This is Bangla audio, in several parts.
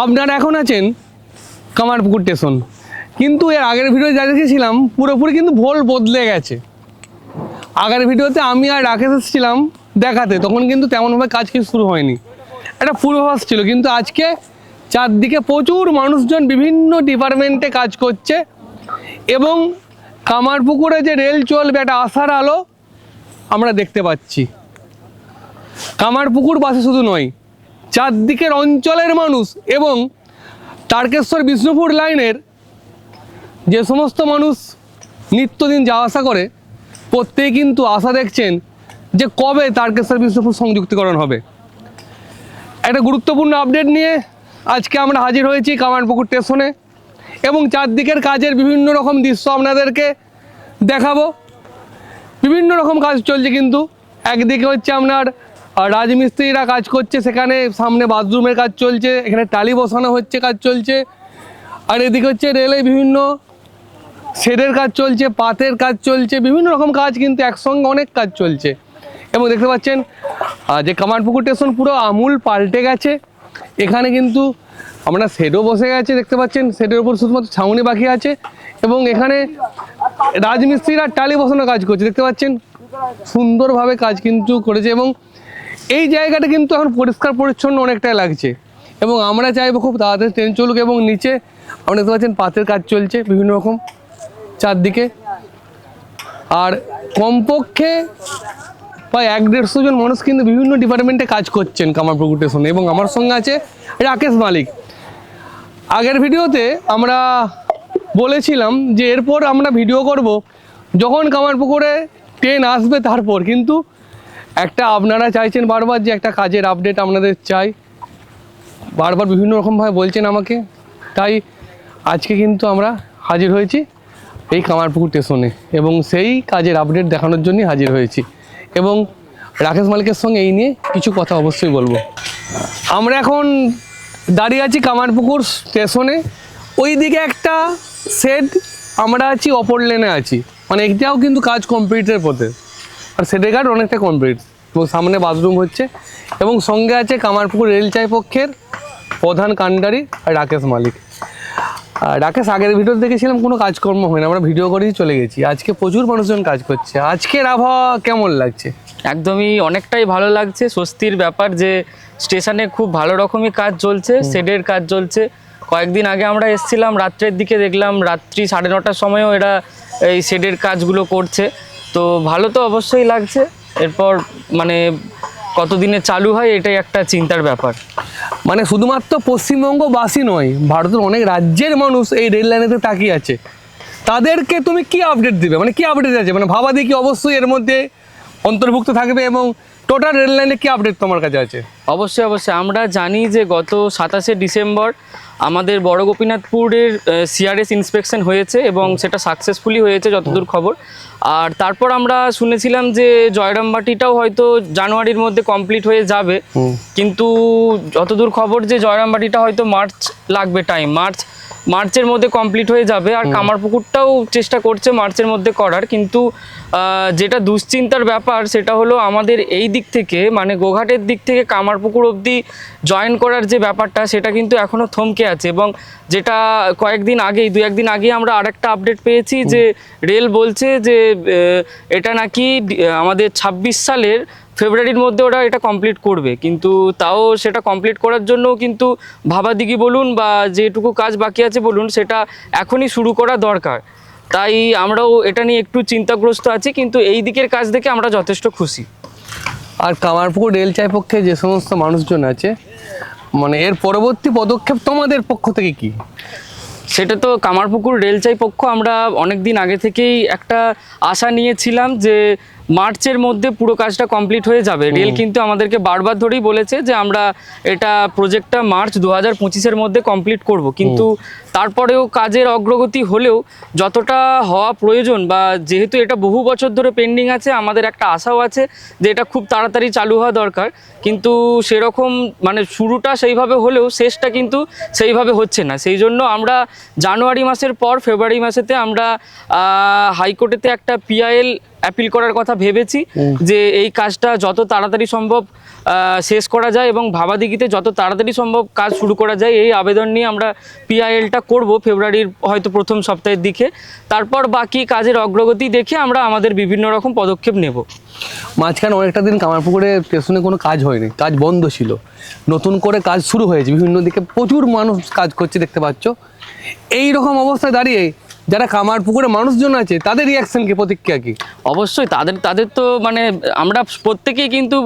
আপনারা এখন আছেন কামারপুকুর স্টেশন। কিন্তু এর আগের ভিডিও যা দেখেছিলাম, পুরোপুরি কিন্তু ভোল বদলে গেছে। আগের ভিডিওতে আমি আর রাকেশ এসেছিলাম দেখাতে, তখন কিন্তু তেমনভাবে কাজ কিছু শুরু হয়নি। একটা পূর্বাভাস ছিল, কিন্তু আজকে চারদিকে প্রচুর মানুষজন বিভিন্ন ডিপার্টমেন্টে কাজ করছে এবং কামারপুকুরে যে রেল চলবে, একটা আশার আলো আমরা দেখতে পাচ্ছি। কামারপুকুর বাসে শুধু নয় চারদিকের অঞ্চলের মানুষ এবং তারকেশ্বর বিষ্ণুপুর লাইনের যে সমস্ত মানুষ নিত্যদিন যাওয়া আসা করে প্রত্যেকে কিন্তু আশা দেখছেন যে কবে তারকেশ্বর বিষ্ণুপুর সংযুক্তিকরণ হবে। একটা গুরুত্বপূর্ণ আপডেট নিয়ে আজকে আমরা হাজির হয়েছি কামারপুকুর স্টেশনে এবং চারদিকের কাজের বিভিন্ন রকম দৃশ্য আপনাদেরকে দেখাবো। বিভিন্ন রকম কাজ চলছে কিন্তু, একদিকে হচ্ছে আপনার রাজমিস্ত্রিরা কাজ করছে সেখানে, সামনে বাথরুমের কাজ চলছে, এখানে টালি বসানো হচ্ছে, কাজ চলছে। আর এদিকে হচ্ছে রেলে বিভিন্ন শেডের কাজ চলছে, পাতের কাজ চলছে, বিভিন্ন রকম কাজ কিন্তু একসঙ্গে অনেক কাজ চলছে। এবং দেখতে পাচ্ছেন যে কামারপুকুর স্টেশন পুরো আমূল পাল্টে গেছে। এখানে কিন্তু আমরা শেডও বসে গেছে, দেখতে পাচ্ছেন, শেডের উপর শুধুমাত্র ছাউনি বাকি আছে। এবং এখানে রাজমিস্ত্রিরা টালি বসানো কাজ করছে, দেখতে পাচ্ছেন, সুন্দরভাবে কাজ কিন্তু করেছে। এবং এই জায়গাটা কিন্তু এখন পরিষ্কার পরিচ্ছন্ন অনেকটাই লাগছে। এবং আমরা চাইব খুব তাড়াতাড়ি ট্রেন চলুক এবং নিচে আমরা দেখতে পাচ্ছেন পাতের কাজ চলছে বিভিন্ন রকম চারদিকে। আর কমপক্ষে প্রায় এক দেড়শো জন মানুষ কিন্তু বিভিন্ন ডিপার্টমেন্টে কাজ করছেন কামারপুকুর স্টেশনে এবং আমার সঙ্গে আছে রাকেশ মালিক। আগের ভিডিওতে আমরা বলেছিলাম যে এরপর আমরা ভিডিও করব যখন কামারপুকুরে ট্রেন আসবে তারপর, কিন্তু একটা আপনারা চাইছেন বারবার যে একটা কাজের আপডেট আপনাদের চাই। বারবার বিভিন্ন রকমভাবে বলছেন আমাকে। তাই আজকে কিন্তু আমরা হাজির হয়েছি এই কামারপুকুর স্টেশনে এবং সেই কাজের আপডেট দেখানোর জন্যই হাজির হয়েছি। এবং রাকেশ মালিকের সঙ্গে এই নিয়ে কিছু কথা অবশ্যই বলব। আমরা এখন দাঁড়িয়ে আছি কামারপুকুর স্টেশনে। ওই দিকে একটা শেড আমরা আছি, অপর লেনে আছি। মানে এটাও কিন্তু কাজ কমপ্লিটের পথে। আর শেডের কাজ অনেকটা কমপ্লিট এবং সামনে বাথরুম হচ্ছে এবং সঙ্গে আছে কামারপুকুর রেল চাই পক্ষের প্রধান কাণ্ডারি আর রাকেশ মালিক। আর রাকেশ আগের ভিডিও দেখেছিলাম কোনো কাজকর্ম হয় না আমরা ভিডিও করেই চলে গেছি। আজকে প্রচুর মানুষজন কাজ করছে। আজকের আবহাওয়া কেমন লাগছে? একদমই অনেকটাই ভালো লাগছে। স্বস্তির ব্যাপার যে স্টেশনে খুব ভালো রকমই কাজ চলছে শেডের কাজ চলছে। কয়েকদিন আগে আমরা এসেছিলাম রাত্রের দিকে দেখলাম রাত্রি সাড়ে নটার সময়ও এরা এই শেডের কাজগুলো করছে। তো ভালো তো অবশ্যই লাগছে। এরপর মানে কতদিনে চালু হয় এটাই একটা চিন্তার ব্যাপার। মানে শুধুমাত্র পশ্চিমবঙ্গবাসী নয় ভারতের অনেক রাজ্যের মানুষ এই রেল লাইনেতে তাকিয়ে আছে। তাদেরকে তুমি কি আপডেট দিবে? মানে কি আপডেট আছে? মানে ভাবা দেখি অবশ্যই এর মধ্যে অন্তর্ভুক্ত থাকবে এবং টোটাল রেল লাইনে কি আপডেট তোমার কাছে আছে? অবশ্যই অবশ্যই। আমরা জানি যে গত সাতাশে ডিসেম্বর আমাদের বড় গোপীনাথপুরের সিআরএস ইন্সপেকশন হয়েছে এবং সেটা সাকসেসফুলি হয়েছে যতদূর খবর। আর তারপর আমরা শুনেছিলাম যে জয়রামবাটিটাও হয়তো জানুয়ারির মধ্যে কমপ্লিট হয়ে যাবে। কিন্তু যতদূর খবর যে জয়রামবাটিটা হয়তো মার্চ লাগবে টাইম মার্চ মার্চের মধ্যে কমপ্লিট হয়ে যাবে। আর কামারপুকুরটাও চেষ্টা করছে মার্চের মধ্যে করার কিন্তু যেটা দুশ্চিন্তার ব্যাপার সেটা হলো আমাদের এই দিক থেকে মানে গোঘাটের দিক থেকে কামারপুকুর অবধি জয়েন করার যে ব্যাপারটা সেটা কিন্তু এখনও থমকে আছে। এবং যেটা কয়েকদিন আগেই দু একদিন আগে আমরা আরেকটা আপডেট পেয়েছি যে রেল বলছে যে এটা নাকি আমাদের ছাব্বিশ সালের ফেব্রুয়ারির মধ্যে ওরা এটা কমপ্লিট করবে। কিন্তু তাও সেটা কমপ্লিট করার জন্য কিন্তু ভাবাদিঘি বলুন বা যেটুকু কাজ বাকি আছে বলুন সেটা এখনই শুরু করা দরকার। তাই আমরাও এটা নিয়ে একটু চিন্তাগ্রস্ত আছি কিন্তু এই দিকের কাজ দেখে আমরা যথেষ্ট খুশি। আর কামারপুকুর রেল চাই পক্ষে যে সমস্ত মানুষজন আছে মানে এর পরবর্তী পদক্ষেপ তোমাদের পক্ষ থেকে কি? সেটা তো কামারপুকুর রেলচাই পক্ষ আমরা অনেক দিন আগে থেকেই একটা আশা নিয়েছিলাম যে মার্চের মধ্যে পুরো কাজটা কমপ্লিট হয়ে যাবে। রেল কিন্তু আমাদেরকে বারবার ধরেই বলেছে যে আমরা এটা প্রজেক্টটা মার্চ দু হাজার পঁচিশের মধ্যে কমপ্লিট করব। কিন্তু তারপরেও কাজের অগ্রগতি হলেও যতটা হওয়া প্রয়োজন বা যেহেতু এটা বহু বছর ধরে পেন্ডিং আছে আমাদের একটা আশাও আছে যে এটা খুব তাড়াতাড়ি চালু হওয়া দরকার। কিন্তু সেরকম মানে শুরুটা সেইভাবে হলেও শেষটা কিন্তু সেইভাবে হচ্ছে না। সেই জন্য আমরা জানুয়ারি মাসের পর ফেব্রুয়ারি মাসেতে আমরা হাইকোর্টেতে একটা পিআইএল অ্যাপিল করার কথা ভেবেছি যে এই কাজটা যত তাড়াতাড়ি সম্ভব শেষ করা যায় এবং ভাবাদিগিতে যত তাড়াতাড়ি সম্ভব কাজ শুরু করা যায় এই আবেদন নিয়ে আমরা পিআইএলটা করব ফেব্রুয়ারির হয়তো প্রথম সপ্তাহের দিকে। তারপর বাকি কাজের অগ্রগতি দেখে আমরা আমাদের বিভিন্ন রকম পদক্ষেপ নেব। মাঝখানে অনেকটা দিন কামারপুকুরে স্টেশনে কোনো কাজ হয়নি, কাজ বন্ধ ছিল। নতুন করে কাজ শুরু হয়েছে, বিভিন্ন দিকে প্রচুর মানুষ কাজ করছে দেখতে পাচ্ছ। এই রকম অবস্থায় দাঁড়িয়ে যারা কামারপুকুরে মানুষজন আছে, তাদের রিয়াকশন কি, প্রতিক্রিয়া কি? অবশ্যই, তাদের তাদের তো মানে আমরা প্রত্যেকেই কিন্তু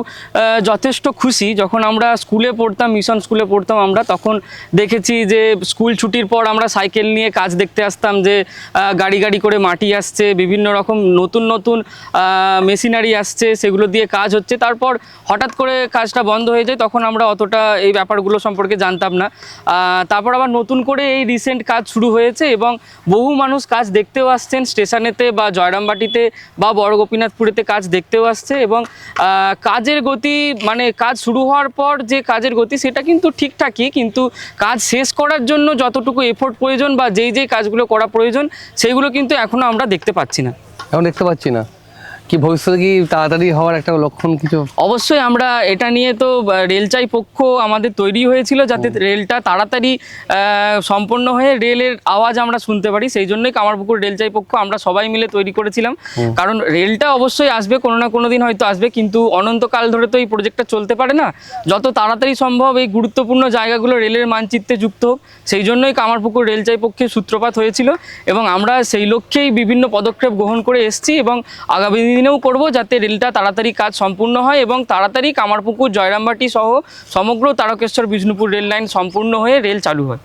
যথেষ্ট খুশি। যখন আমরা স্কুলে পড়তাম মিশন স্কুলে পড়তাম আমরা, তখন দেখেছি যে স্কুল ছুটির পর আমরা সাইকেল নিয়ে কাজ দেখতে আসতাম যে গাড়ি গাড়ি করে মাটি আসছে, বিভিন্ন রকম নতুন নতুন মেশিনারি আসছে, সেগুলো দিয়ে কাজ হচ্ছে। তারপর হঠাৎ করে কাজটা বন্ধ হয়ে যায়, তখন আমরা অতটা এই ব্যাপারগুলো সম্পর্কে জানতাম না। তারপর আবার নতুন করে এই রিসেন্ট কাজ শুরু হয়েছে এবং বহু মানুষ কাজ দেখতেও আসছেন, স্টেশনেতে বা জয়রামবাটিতে বা বড় গোপীনাথপুরেতে কাজ দেখতেও আসছে এবং কাজের গতি মানে কাজ শুরু হওয়ার পর যে কাজের গতি সেটা কিন্তু ঠিকঠাকই, কিন্তু কাজ শেষ করার জন্য যতটুকু এফোর্ট প্রয়োজন বা যেই যেই কাজগুলো করা প্রয়োজন, সেইগুলো কিন্তু এখনও আমরা দেখতে পাচ্ছি না। এখন দেখতে পাচ্ছি না। কি ভবিষ্যতে কি তাড়াতাড়ি হওয়ার একটা লক্ষণ কিছু? অবশ্যই আমরা এটা নিয়ে তো রেলচাই পক্ষ আমাদের তৈরি হয়েছিল যাতে রেলটা তাড়াতাড়ি সম্পন্ন হয়ে রেলের আওয়াজ আমরা শুনতে পারি। সেই জন্যই কামারপুকুর রেলচাই পক্ষ আমরা সবাই মিলে তৈরি করেছিলাম। কারণ রেলটা অবশ্যই আসবে কোনো না কোনো দিন হয়তো আসবে কিন্তু অনন্তকাল ধরে তো এই প্রজেক্টটা চলতে পারে না। যত তাড়াতাড়ি সম্ভব এই গুরুত্বপূর্ণ জায়গাগুলো রেলের মানচিত্রে যুক্ত হোক। সেই জন্যই কামারপুকুর রেলচাই পক্ষে সূত্রপাত হয়েছিল এবং আমরা সেই লক্ষ্যেই বিভিন্ন পদক্ষেপ গ্রহণ করে এসেছি এবং আগামী দিনেও করব যাতে রেলটা তাড়াতাড়ি কাজ সম্পূর্ণ হয় এবং তাড়াতাড়ি কামারপুকুর, জয়রামবাটি সহ সমগ্র তারকেশ্বর, বিষ্ণুপুর রেল লাইন সম্পূর্ণ হয়ে রেল চালু হয়।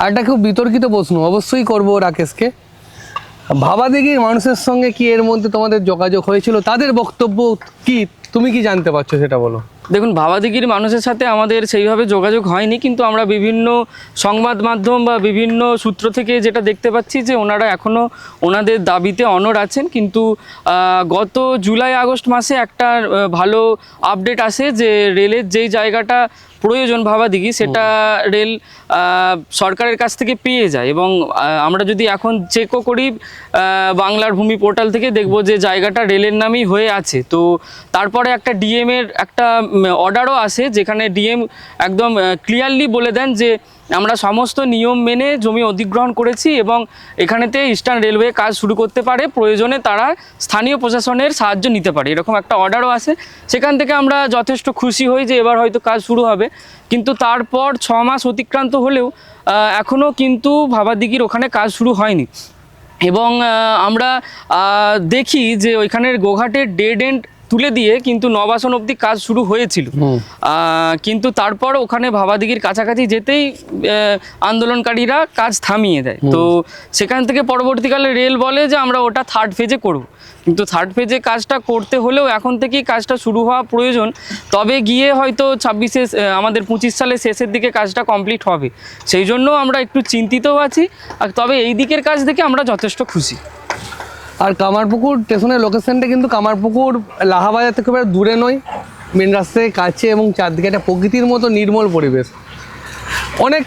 আর একটা খুব বিতর্কিত প্রশ্ন, অবশ্যই করব রাকেশকে। ভাবা দেখি মানুষের সঙ্গে কি এর মধ্যে তোমাদের যোগাযোগ হয়েছিল? তাদের বক্তব্য কি? তুমি কি জানতে পারছ সেটা বলো। দেখুন ভাবাদিগির মানুষের সাথে আমাদের সেইভাবে যোগাযোগ হয়নি, কিন্তু আমরা বিভিন্ন সংবাদ মাধ্যম বা বিভিন্ন সূত্র থেকে যেটা দেখতে পাচ্ছি যে ওনারা এখনও ওনাদের দাবিতে অনর আছেন, কিন্তু গত জুলাই আগস্ট মাসে একটা ভালো আপডেট আসে যে রেলের যেই জায়গাটা প্রয়োজন ভাবাদিঘি সেটা রেল সরকারের কাছ থেকে পেয়ে যায় এবং আমরা যদি এখন চেকও করি বাংলার ভূমি পোর্টাল থেকে দেখব যে জায়গাটা রেলের নামেই হয়ে আছে। তো তারপরে একটা ডিএম এর একটা অর্ডারও আসে যেখানে ডিএম একদম ক্লিয়ারলি বলে দেন যে আমরা সমস্ত নিয়ম মেনে জমি অধিগ্রহণ করেছি এবং এখানেতে ইস্টার্ন রেলওয়ে কাজ শুরু করতে পারে, প্রয়োজনে তারা স্থানীয় প্রশাসনের সাহায্য নিতে পারে। এরকম একটা অর্ডারও আসে সেখান থেকে আমরা যথেষ্ট খুশি হই যে এবার হয়তো কাজ শুরু হবে। কিন্তু তারপর ছ মাস অতিক্রান্ত হলেও এখনও কিন্তু ভাবাদিঘির ওখানে কাজ শুরু হয়নি। এবং আমরা দেখি যে ওইখানের গোঘাটের ডেড এন্ড তুলে দিয়ে কিন্তু নবাসন অবধি কাজ শুরু হয়েছিল। কিন্তু তারপর ওখানে ভাবাদিগির কাছাকাছি যেতেই আন্দোলনকারীরা কাজ থামিয়ে দেয়। তো সেখান থেকে পরবর্তীকালে রেল বলে যে আমরা ওটা থার্ড ফেজে করব। কিন্তু থার্ড ফেজে কাজটা করতে হলেও এখন থেকেই কাজটা শুরু হওয়া প্রয়োজন। তবে গিয়ে হয়তো ছাব্বিশে আমাদের পঁচিশ সালের শেষের দিকে কাজটা কমপ্লিট হবে। সেই জন্য আমরা একটু চিন্তিতও আছি। আর তবে এই দিকের কাজ দেখে আমরা যথেষ্ট খুশি। আর কামারপুকুর স্টেশনের লোকেশনটা কিন্তু কামারপুকুর লাহাবাজার থেকে একটা দূরে নয়। মেন রাস্তায় কাছে এবং চারদিকে একটা প্রকৃতির মতো নির্মল পরিবেশ। অনেক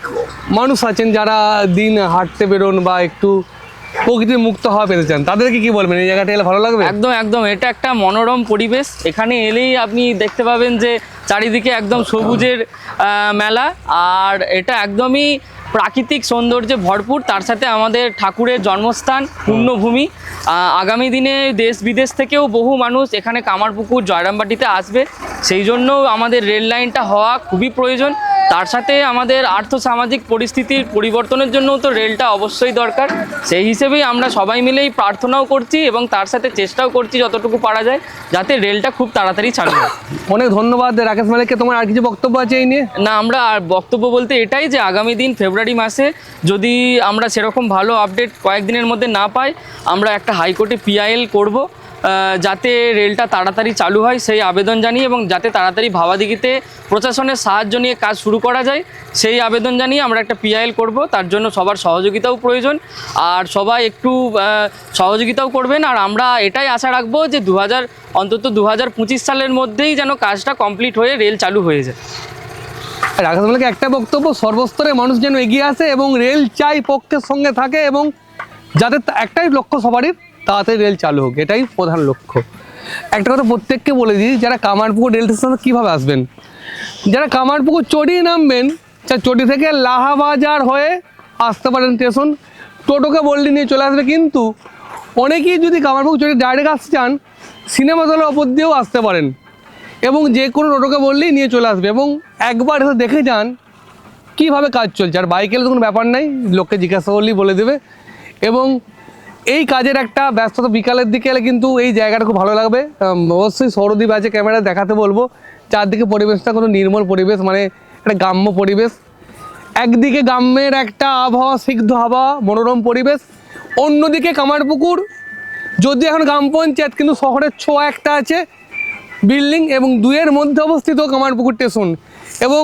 মানুষ আছেন যারা দিন হাঁটতে বেরোন বা একটু প্রকৃতির মুক্ত হওয়া পেতে চান। তাদেরকে কি বলবেন? এই জায়গাটা এলে ভালো লাগবে? একদম একদম। এটা একটা মনোরম পরিবেশ। এখানে এলেই আপনি দেখতে পাবেন যে চারিদিকে একদম সবুজের মেলা। আর এটা একদমই প্রাকৃতিক সৌন্দর্যে ভরপুর, তার সাথে আমাদের ঠাকুরের জন্মস্থান, পুণ্যভূমি। আগামী দিনে দেশ বিদেশ থেকেও বহু মানুষ এখানে কামারপুকুর, জয়রামবাটিতে আসবে। সেই জন্য আমাদের রেল লাইনটা হওয়া খুবই প্রয়োজন। তার সাথে আমাদের আর্থসামাজিক পরিস্থিতির পরিবর্তনের জন্যও তো রেলটা অবশ্যই দরকার। সেই হিসেবেই আমরা সবাই মিলেই প্রার্থনাও করছি এবং তার সাথে চেষ্টাও করছি যতটুকু পারা যায় যাতে রেলটা খুব তাড়াতাড়ি চালু হয় অনেক ধন্যবাদ রাকেশ মালিককে। তোমার আর কিছু বক্তব্য আছে এই নিয়ে? না আমরা আর বক্তব্য বলতে এটাই যে আগামী দিন ফেব্রুয়ারি মাসে যদি আমরা সেরকম ভালো আপডেট কয়েকদিনের মধ্যে না পাই আমরা একটা হাইকোর্টে পিআইএল করব। যাতে রেলটা তাড়াতাড়ি চালু হয়, সেই আবেদন জানিয়ে এবং যাতে তাড়াতাড়ি ভাবাদিঘিতে প্রশাসনের সাহায্য নিয়ে কাজ শুরু করা যায়, সেই আবেদন জানিয়ে আমরা একটা পিআইএল করব। তার জন্য সবার সহযোগিতাও প্রয়োজন। আর সবাই একটু সহযোগিতাও করবেন। আর আমরা এটাই আশা রাখব যে দু হাজার অন্তত দু হাজার পঁচিশ সালের মধ্যেই যেন কাজটা কমপ্লিট হয়ে রেল চালু হয়ে যায়। রাকেশ একটা বক্তব্য, সর্বস্তরে মানুষ যেন এগিয়ে আসে এবং রেল চাই পক্ষের সঙ্গে থাকে এবং যাদের একটাই লক্ষ্য সবারই তাড়াতাড়ি রেল চালু হোক, এটাই প্রধান লক্ষ্য। একটা কথা প্রত্যেককে বলে দিই, যারা কামারপুকুর রেল স্টেশনে কীভাবে আসবেন? যারা কামারপুকুর চড়ি নামবেন চড়ি থেকে লাহাবাজার হয়ে আসতে পারেন স্টেশন টোটোকে বললি নিয়ে চলে আসবে, কিন্তু অনেকেই যদি কামারপুকুর চড়ি ডাইরেক্ট আসতে চান, সিনেমা দলের ওপর দিয়েও আসতে পারেন। এবং যে কোনো টোটোকে বললেই নিয়ে চলে আসবে। এবং একবার এসে দেখে যান কীভাবে কাজ চলছে। আর বাইকে এলে তো কোনো ব্যাপার নাই, লোককে জিজ্ঞাসা করলেই বলে দেবে। এবং এই কাজের একটা ব্যস্ততা বিকালের দিকে এলে কিন্তু এই জায়গাটা খুব ভালো লাগবে। অবশ্যই সৌরদীপ আছে, ক্যামেরা দেখাতে বলব। চারদিকে পরিবেশটা কোনো নির্মল পরিবেশ মানে একটা গ্রাম্য পরিবেশ। একদিকে গ্রামের একটা আবহাওয়া সিগ্ধ আবহাওয়া মনোরম পরিবেশ। অন্যদিকে কামারপুকুর। যদি এখন গ্রাম পঞ্চায়েত, কিন্তু শহরের ছোঁয়া একটা আছে। বিল্ডিং এবং দুয়ের মধ্যে অবস্থিত কামারপুকুর স্টেশন। এবং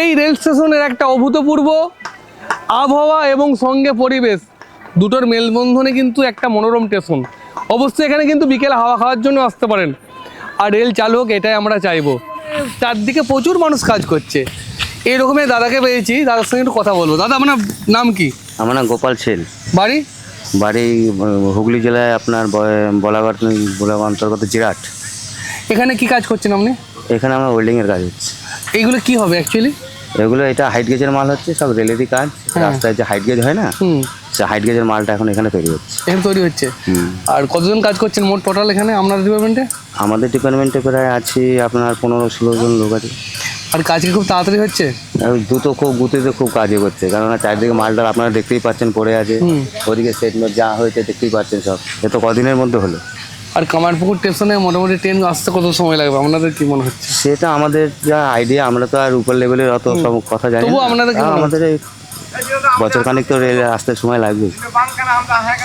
এই রেল স্টেশনের একটা অভূতপূর্ব আবহাওয়া এবং সঙ্গে পরিবেশ। দুটোর মেলবন্ধনে কিন্তু একটা মনোরম স্টেশন অবশ্যই এখানে কিন্তু বিকেলে হাওয়া খাওয়ার জন্য আসতে পারেন। আর রেল চালু হোক এটাই আমরা চাইব। চারদিকে প্রচুর মানুষ কাজ করছে। এইরকমের দাদাকে পেয়েছি দাদার সঙ্গে একটু কথা বলব। দাদা আপনার নাম কি? আমার নাম গোপাল ছেল বাড়ি? বাড়ি হুগলি জেলায় আপনার বলাগড় অন্তর্গত জিরাট। এখানে কি কাজ করছেন আপনি? এখানে আমার ওয়েল্ডিংয়ের কাজ হচ্ছে এইগুলো কি হবে অ্যাকচুয়ালি এগুলো এটা হাইট গেজের মাল হচ্ছে সব রেলেরই কাজ। রাস্তায় যে হাইট গেজ হয় না সে হাইট গেজের মালটা এখন এখানে তৈরি হচ্ছে। এখানে তৈরি হচ্ছে? আর কতজন কাজ করছেন মোট টোটাল এখানে আপনার ডিপার্টমেন্টে আমাদের ডিপার্টমেন্টে প্রায় আছি আপনার পনেরো ষোলো জন লোক আছে। আর কাজ কি খুব তাড়াতাড়ি হচ্ছে? দ্রুত খুব গুতিতে খুব কাজে করছে কেননা চারদিকে মালটা আপনারা দেখতেই পাচ্ছেন পড়ে আছে। ওদিকে স্টেটমেন্ট যা হয়েছে দেখতেই পাচ্ছেন সব। এ তো কদিনের মধ্যে হলো। আর কামারপুকুর স্টেশনে মোটামুটি ট্রেন আসতে কত সময় লাগবে? আপনাদের কি মনে হচ্ছে? সেটা আমাদের যা আইডিয়া আমরা তো আর উপর লেভেলের অত সব কথা জানি তবুও না। আপনাদের কি? আমাদের বছর খানিক তো রেলে আসতে সময় লাগবে।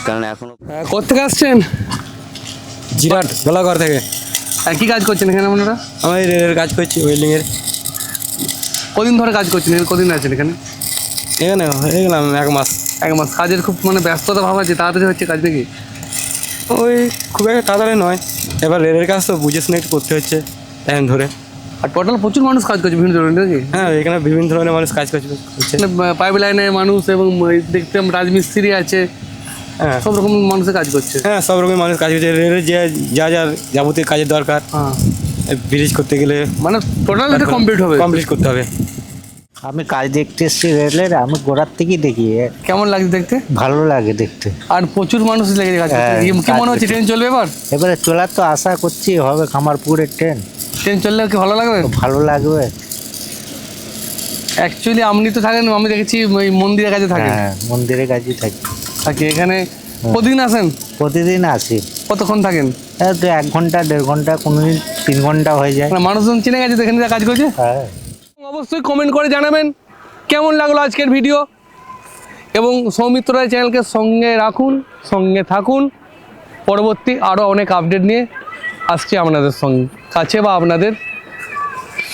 কারণ এখনও হ্যাঁ, কোথেকে আসছেন? জিরাট গোলাঘর থেকে। আর কি কাজ করছেন এখানে আপনারা? আমি রেলের কাজ করছি ওয়েল্ডিংয়ের কদিন ধরে কাজ করছেন? এখানে কদিন আছেন এখানে? এখানে হয়ে গেলাম এক মাস। এক মাস। কাজের খুব মানে ব্যস্ততা ভাব আছে তাড়াতাড়ি হচ্ছে কাজ নাকি? ওই খুব একটা তাড়াতাড়ি নয়। এবার রেলের কাজ তো বুঝে শুনে একটু করতে হচ্ছে টাইম ধরে। আর টোটাল প্রচুর মানুষ কাজ করছে বিভিন্ন ধরনের নাকি? হ্যাঁ এখানে বিভিন্ন ধরনের মানুষ কাজ করছে পাইপ লাইনের মানুষ এবং দেখতে রাজমিস্ত্রি আছে হ্যাঁ। সব রকম মানুষের কাজ করছে। হ্যাঁ সব রকমের মানুষ কাজ করছে। রেলের যে যা যা যাবতীয় কাজের দরকার হ্যাঁ। ব্রিজ করতে গেলে মানে টোটাল এটা কমপ্লিট হবে। কমপ্লিট করতে হবে। আমি কাজ দেখতে এসেছি রেলের আমি গোড়ার থেকেই দেখি। কেমন লাগছে দেখতে? ভালো লাগে দেখতে। আর প্রচুর মানুষ লেগে কাজ হ্যাঁ, কি- কি মনে হচ্ছে ট্রেন চলবে এবার? এবারে চলার তো আশা করছি হবে খামারপুরের ট্রেন। ট্রেন চললে কি ভালো লাগবে? ভালো লাগবে। অ্যাকচুয়ালি আপনি তো থাকেন আমি দেখেছি ওই মন্দিরের কাছে থাকেন। হ্যাঁ মন্দিরের কাজই থাকি। থাকি এখানে। প্রতিদিন আসেন? প্রতিদিন আসি। কতক্ষণ থাকেন? এই তো এক ঘণ্টা দেড় ঘণ্টা কোনো দিন তিন ঘণ্টা হয়ে যায়। মানে মানুষজন চিনে গেছে তো এখানে যা কাজ করছে? হ্যাঁ। অবশ্যই কমেন্ট করে জানাবেন। কেমন লাগল আজকের ভিডিও এবং সৌমিত্র রায় চ্যানেলকে সঙ্গে রাখুন, সঙ্গে থাকুন। পরবর্তী আরও অনেক আপডেট নিয়ে আসছি আপনাদের সঙ্গে, কাছে বা আপনাদের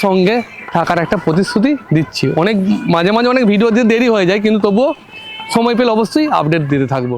সঙ্গে থাকার একটা প্রতিশ্রুতি দিচ্ছি। অনেক, মাঝে মাঝে অনেক ভিডিও দিয়ে দেরি হয়ে যায়, কিন্তু তবুও সময় পেলে অবশ্যই আপডেট দিতে থাকব।